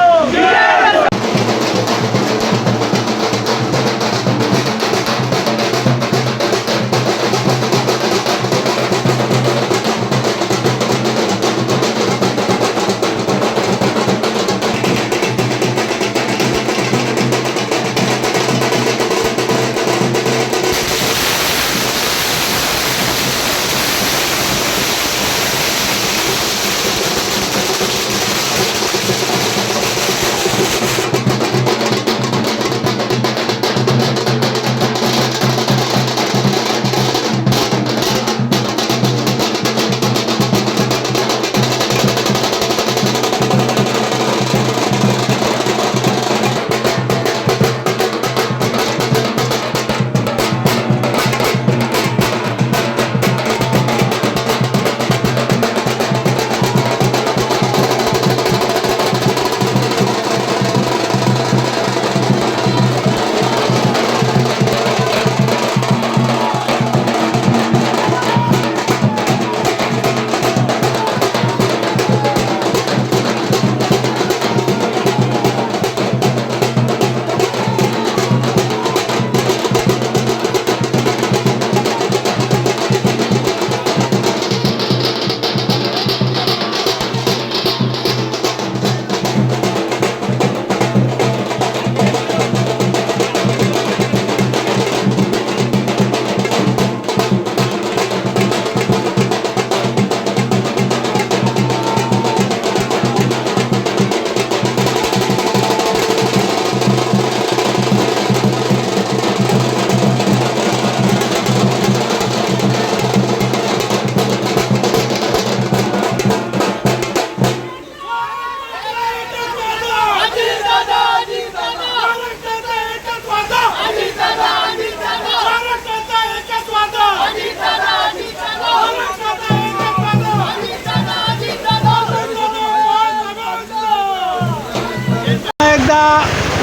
Direito!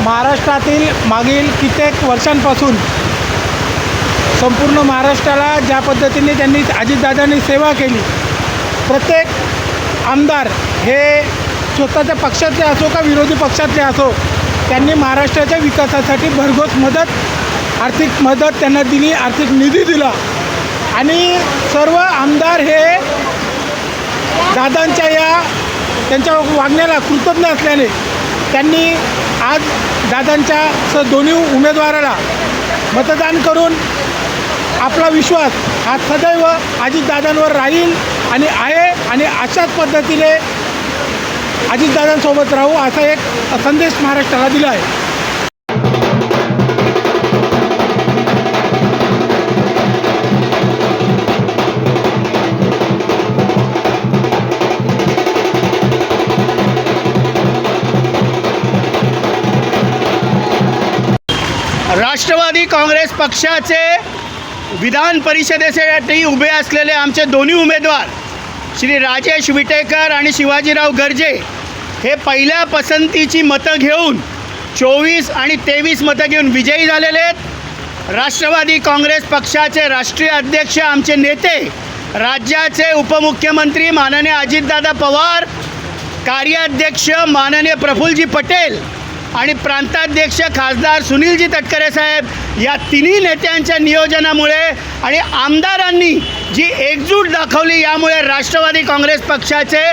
महाराष्ट्रातील मागील कित्येक वर्षांपासून संपूर्ण महाराष्ट्राला ज्या पद्धतीने त्यांनी अजितदादांनी सेवा केली प्रत्येक आमदार हे स्वतःच्या पक्षातले असो का विरोधी पक्षातले असो त्यांनी महाराष्ट्राच्या विकासासाठी भरघोस मदत आर्थिक मदत त्यांना दिली आर्थिक निधी दिला. आणि सर्व आमदार हे दादांच्या या त्यांच्या वागण्याला कृतज्ञ असल्याने त्यांनी आज दादांच्या स दोन्ही उमेदवाराला मतदान करून आपला विश्वास हा सदैव अजितदादांवर राहील आणि आहे आणि अशाच पद्धतीने अजितदादांसोबत राहू असा एक संदेश महाराष्ट्राला दिला आहे. राष्ट्रवादी काँग्रेस पक्षाचे विधान परिषदेसाठी उभे असलेले आमचे दोन्ही उमेदवार श्री राजेश विटेकर आणि शिवाजीराव गर्जे हे पहिल्या पसंतीची मतं घेऊन चोवीस आणि तेवीस मतं घेऊन विजयी झालेले आहेत. राष्ट्रवादी काँग्रेस पक्षाचे राष्ट्रीय अध्यक्ष आमचे नेते राज्याचे उपमुख्यमंत्री माननीय अजितदादा पवार कार्याध्यक्ष माननीय प्रफुल्लजी पटेल आणि प्रांताध्यक्ष खासदार सुनीलजी तटकरे साहेब या तिन्ही नेत्यांच्या नियोजनामुळे आणि आमदारांनी जी एकजूट दाखवली यामुळे राष्ट्रवादी काँग्रेस पक्षाचे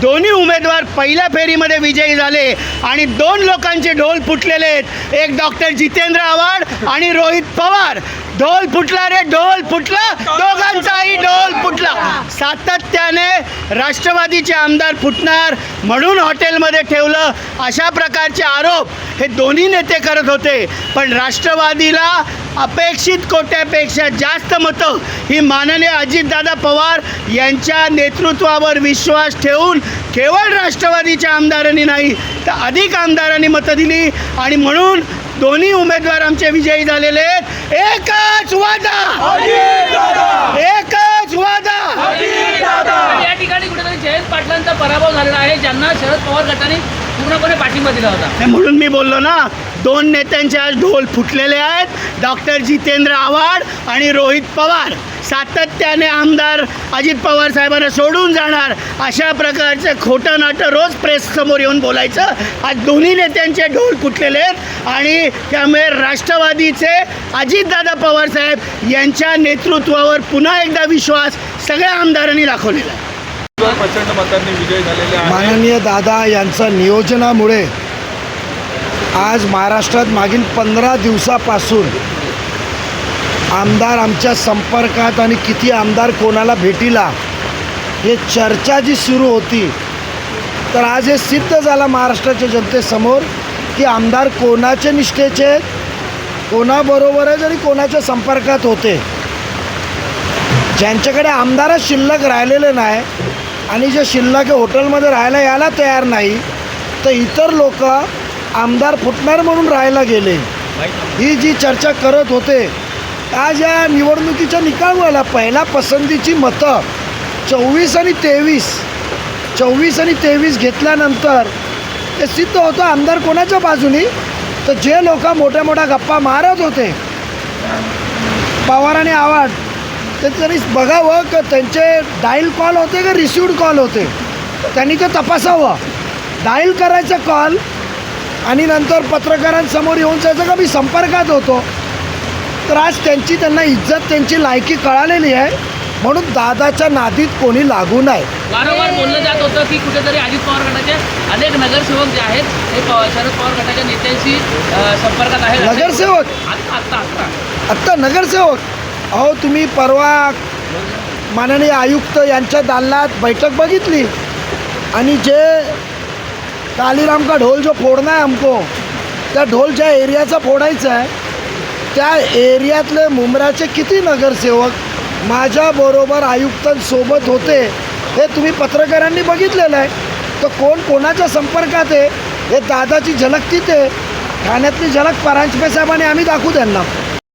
दोन्ही उमेदवार पहिल्या फेरीमध्ये विजयी झाले आणि दोन लोकांचे ढोल फुटलेले आहेत. एक डॉक्टर जितेंद्र आव्हाड आणि रोहित पवार. ढोल फुटला रे ढोल फुटला. दोघांचाही ढोल फुटला. सातत्याने राष्ट्रवादीचे आमदार फुटणार म्हणून हॉटेलमध्ये ठेवलं. अशा प्रकारचे आरोप हे दोन्ही नेते करत होते. पण राष्ट्रवादीला अपेक्षित कोट्यापेक्षा जास्त मतं ही माननीय अजितदादा पवार यांच्या नेतृत्वावर विश्वास ठेवून केवळ राष्ट्रवादीच्या आमदारांनी नाही तर अधिक आमदारांनी मतं दिली. आणि म्हणून दोन्ही उमेदवार आमचे विजयी झालेले आहेत. एकच वादा! एकच वादा त्यांना शरद पवार गटाने पूर्णपणे पाठिंबा दिला होता. म्हणून मी बोललो ना दोन नेत्यांचे आज ढोल फुटलेले आहेत डॉक्टर जितेंद्र आव्हाड आणि रोहित पवार. सातत्याने आमदार अजित पवार साहेबांना सोडून जाणार अशा प्रकारचं खोटं नाटं रोज प्रेससमोर येऊन बोलायचं. आज दोन्ही नेत्यांचे ढोल फुटलेले आहेत आणि त्यामुळे राष्ट्रवादीचे अजितदादा पवार साहेब यांच्या नेतृत्वावर पुन्हा एकदा विश्वास सगळ्या आमदारांनी दाखवलेला आहे. प्रचंड मतांनी विजय झालेले आहे माननीय दादा यांच्या नियोजनामुळे आज महाराष्ट्रात मागील पंधरा दिवसापासून आमदार आमच्या संपर्कात आणि किती आमदार कोणाला भेटीला हे चर्चा जी सुरू होती तर आज हे सिद्ध झालं महाराष्ट्राच्या जनतेसमोर की आमदार कोणाचे निष्ठेचे आहेत, कोणाबरोबर आहेत आणि कोणाच्या संपर्कात होते. ज्यांच्याकडे आमदारच शिल्लक राहिलेले नाही आणि जे शिल्लक हॉटेलमध्ये राहायला यायला तयार नाही तर इतर लोक आमदार फुटणार म्हणून राहायला गेले. ही जी चर्चा करत होते आज या निवडणुकीचा निकाल व्हायला पहिला पसंतीची मतं चोवीस आणि तेवीस चोवीस आणि तेवीस घेतल्यानंतर ते सिद्ध होतं आमदार कोणाच्या बाजूनी? तर जे लोक मोठ्या मोठ्या गप्पा मारत होते पवार आणि आव्हाड ते तरी बघावं का त्यांचे डायल कॉल होते का रिसिवड कॉल होते? त्यांनी ते तपासावं. डायल करायचं कॉल आणि नंतर पत्रकारांसमोर येऊन जायचं का मी संपर्कात होतो. तर आज त्यांची त्यांना इज्जत त्यांची लायकी कळालेली आहे. म्हणून दादाच्या नादीत कोणी लागू नये. वारंवार बोललं जात होतं की कुठेतरी अजित पवार गटाचे अनेक नगरसेवक जे आहेत ते शरद पवार गटाच्या नेत्यांशी संपर्कात आहेत. नगरसेवक? आत्ता आत्ता. आत्ता नगरसेवक? अहो तुम्ही परवा माननीय आयुक्त यांच्या दालनात बैठक बघितली. आणि जे कालीराम का ढोल जो फोडना आहे आमको त्या ढोल ज्या एरियाचा फोडायचा आहे त्या एरियातले मुंब्राचे किती नगरसेवक माझ्याबरोबर आयुक्तांसोबत होते हे तुम्ही पत्रकारांनी बघितलेलं आहे. तर कोण कोणाच्या संपर्कात आहे हे दादाची झलक तिथे ठाण्यातली झलक परांजपे साहेबांनी आम्ही दाखवू त्यांना.